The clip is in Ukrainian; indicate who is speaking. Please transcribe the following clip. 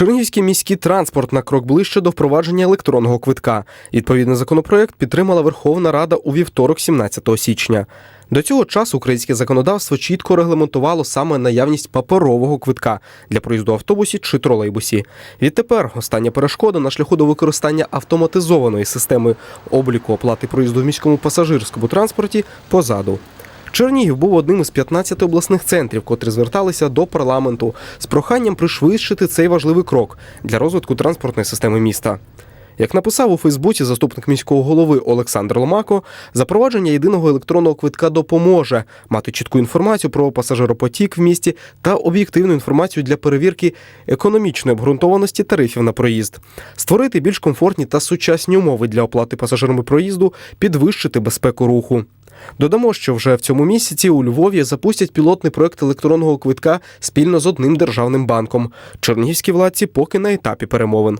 Speaker 1: Чернігівський міський транспорт на крок ближче до впровадження електронного квитка. Відповідний законопроект підтримала Верховна Рада у вівторок, 17 січня. До цього часу українське законодавство чітко регламентувало саме наявність паперового квитка для проїзду в автобусі чи тролейбусі. Відтепер остання перешкода на шляху до використання автоматизованої системи обліку оплати проїзду в міському пасажирському транспорті позаду. Чернігів був одним із 15 обласних центрів, котрі зверталися до парламенту з проханням пришвидшити цей важливий крок для розвитку транспортної системи міста. Як написав у Фейсбуці заступник міського голови Олександр Ломако, запровадження єдиного електронного квитка допоможе мати чітку інформацію про пасажиропотік в місті та об'єктивну інформацію для перевірки економічної обґрунтованості тарифів на проїзд, створити більш комфортні та сучасні умови для оплати пасажирами проїзду, підвищити безпеку руху. Додамо, що вже в цьому місяці у Львові запустять пілотний проект електронного квитка спільно з одним державним банком. Чернігівські владці поки на етапі перемовин.